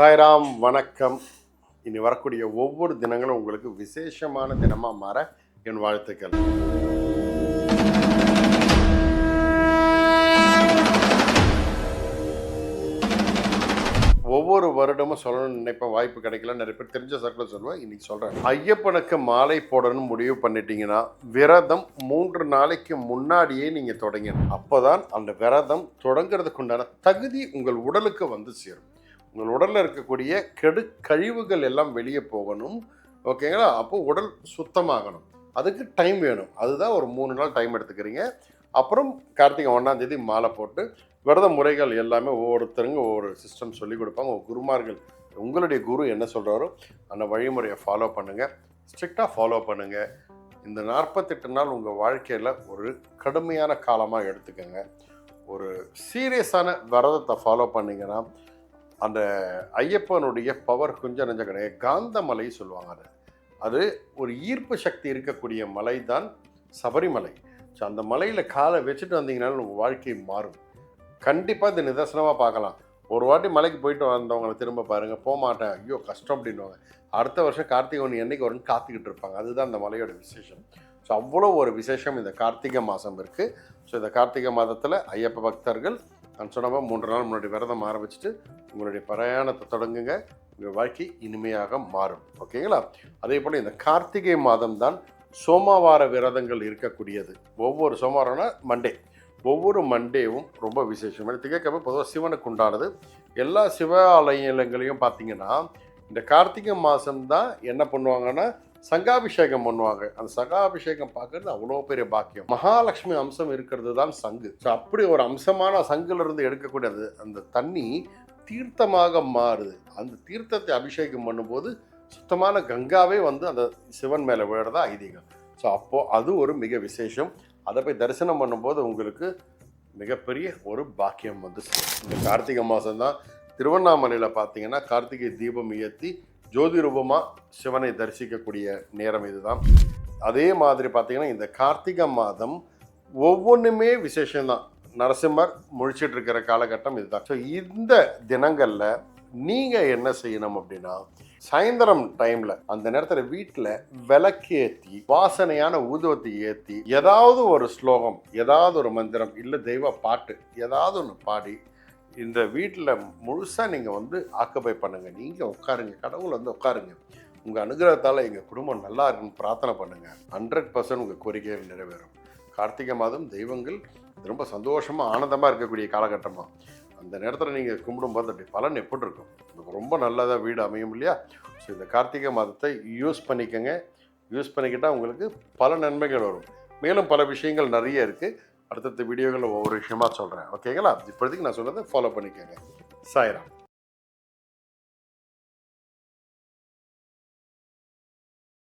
சாய்ராம் வணக்கம். இனி வரக்கூடிய ஒவ்வொரு தினங்களும் உங்களுக்கு விசேஷமான தினமாக மாற என் வாழ்த்துக்கள். ஒவ்வொரு வருடமும் சொல்லணும்னு நினைப்ப வாய்ப்பு கிடைக்கல நிறைய பேர் தெரிஞ்ச சர்க்கிள் சொல்லுவேன். இன்னைக்கு சொல்கிறேன் ஐயப்பனுக்கு மாலை போடணும்னு முடிவு பண்ணிட்டீங்கன்னா விரதம் மூன்று நாளைக்கு முன்னாடியே நீங்கள் தொடங்கணும். அப்போதான் அந்த விரதம் தொடங்குறதுக்கு உண்டான தகுதி உங்கள் உடலுக்கு வந்து சேரும். உங்கள் உடலில் இருக்கக்கூடிய கெடு கழிவுகள் எல்லாம் வெளியே போகணும். ஓகேங்களா? அப்போ உடல் சுத்தமாகணும். அதுக்கு டைம் வேணும். அதுதான் ஒரு மூணு நாள் டைம் எடுத்துக்கிறீங்க. அப்புறம் கார்த்திகை ஒன்றாந்தேதி மாலை போட்டு விரத முறைகள் எல்லாமே ஒவ்வொருத்தருங்க ஒவ்வொரு சிஸ்டம் சொல்லி கொடுப்பாங்க. குருமார்கள் உங்களுடைய குரு என்ன சொல்கிறாரோ அந்த வழிமுறையை ஃபாலோ பண்ணுங்கள் ஸ்ட்ரிக்டாக ஃபாலோ பண்ணுங்கள் இந்த நாற்பத்தெட்டு நாள் உங்கள் வாழ்க்கையில் ஒரு கடுமையான காலமாக எடுத்துக்கோங்க. ஒரு சீரியஸான விரதத்தை ஃபாலோ பண்ணிங்கன்னா அந்த ஐயப்பனுடைய பவர் கொஞ்சம் நெஞ்ச கிடையாது. காந்தமலை சொல்லுவாங்க அது. அது ஒரு ஈர்ப்பு சக்தி இருக்கக்கூடிய மலை தான் சபரிமலை. ஸோ அந்த மலையில் காலை வச்சுட்டு வந்தீங்கனாலும் உங்கள் வாழ்க்கை மாறும். கண்டிப்பாக இது நிதர்சனமாக பார்க்கலாம். ஒரு வாட்டி மலைக்கு போயிட்டு வந்தவங்களை திரும்ப பாருங்கள் போக மாட்டேன். ஐயோ கஷ்டம் அப்படின்வாங்க அடுத்த வருஷம் கார்த்திகை ஒன்று என்னைக்கு வரும்னு காத்துக்கிட்டு இருப்பாங்க. அதுதான் அந்த மலையோட விசேஷம். ஸோ அவ்வளோ ஒரு விசேஷம் இந்த கார்த்திகை மாதம் இருக்குது ஸோ இந்த கார்த்திகை மாதத்தில் ஐயப்ப பக்தர்கள் நான் சொன்னப்போ மூன்று நாள் முன்னாடி விரதம் ஆரம்பிச்சுட்டு உங்களுடைய பிரயாணத்தை தொடங்குங்க. உங்கள் வாழ்க்கை இனிமையாக மாறும். ஓகேங்களா? அதே போல் இந்த கார்த்திகை மாதம் தான் சோமவார விரதங்கள் இருக்கக்கூடியது. ஒவ்வொரு சோமவாரம்னா மண்டே ஒவ்வொரு மண்டேவும் ரொம்ப விசேஷம். திங்கக்கிழமை பொதுவாக சிவனுக்கு உண்டானது. எல்லா சிவாலயங்களையும் பார்த்தீங்கன்னா இந்த கார்த்திகை மாதம்தான் என்ன பண்ணுவாங்கன்னா சங்காபிஷேகம் பண்ணுவாங்க. அந்த சங்காபிஷேகம் பார்க்கறது அவ்வளோ பெரிய பாக்கியம். மகாலட்சுமி அம்சம் இருக்கிறது தான் சங்கு. ஸோ அப்படி ஒரு அம்சமான சங்குலேருந்து எடுக்கக்கூடிய எடுக்கக்கூடியது அந்த தண்ணி தீர்த்தமாக மாறுது. அந்த தீர்த்தத்தை அபிஷேகம் பண்ணும்போது சுத்தமான கங்காவே வந்து அந்த சிவன் மேலே விழுறதா ஐதீகம். ஸோ அப்போது அது ஒரு மிக விசேஷம். அதை போய் தரிசனம் பண்ணும்போது உங்களுக்கு மிகப்பெரிய ஒரு பாக்கியம் வந்து இந்த கார்த்திகை மாதம் தான் திருவண்ணாமலையில் பார்த்தீங்கன்னா கார்த்திகை தீபம் ஏற்றி ஜோதி ரூபமாக சிவனை தரிசிக்கக்கூடிய நேரம் இதுதான். அதே மாதிரி பார்த்தீங்கன்னா இந்த கார்த்திகை மாதம் ஒவ்வொன்றுமே விசேஷம்தான். நரசிம்மர் முழிச்சிட்டு இருக்கிற காலகட்டம் இதுதான். ஸோ இந்த தினங்களில் நீங்கள் என்ன செய்யணும் அப்படின்னா சாயந்தரம் டைமில் அந்த நேரத்தில் வீட்டில் விளக்கேற்றி வாசனையான ஊதுவத்தை ஏற்றி ஏதாவது ஒரு ஸ்லோகம் ஏதாவது ஒரு மந்திரம் இல்லை தெய்வ பாட்டு ஏதாவது ஒன்று பாடி இந்த வீட்டில் முழுசாக நீங்கள் வந்து ஆக்குபை பண்ணுங்கள் நீங்கள் உட்காருங்க கடவுள் வந்து உட்காருங்க. உங்கள் அனுகிரகத்தால் எங்கள் குடும்பம் நல்லா இருக்குன்னு பிரார்த்தனை பண்ணுங்கள் ஹண்ட்ரட் பர்சன்ட் உங்கள் கோரிக்கை நிறைவேறும். கார்த்திகை மாதம் தெய்வங்கள் ரொம்ப சந்தோஷமாக ஆனந்தமாக இருக்கக்கூடிய காலகட்டமாக அந்த நேரத்தில் நீங்கள் கும்பிடும்போது அப்படி பலன் எப்படி இருக்கும். ரொம்ப நல்லதாக வீடு அமையும் இல்லையா? ஸோ இந்த கார்த்திகை மாதத்தை யூஸ் பண்ணிக்கோங்க. யூஸ் பண்ணிக்கிட்டால் உங்களுக்கு பல நன்மைகள் வரும். மேலும் பல விஷயங்கள் நிறைய இருக்குது அடுத்தடுத்த வீடியோகளில் ஒவ்வொரு விஷயமா சொல்கிறேன் ஓகேங்களா இப்போதைக்கு நான் சொன்னதை ஃபாலோ பண்ணிக்கோங்க. சாய்ராம்.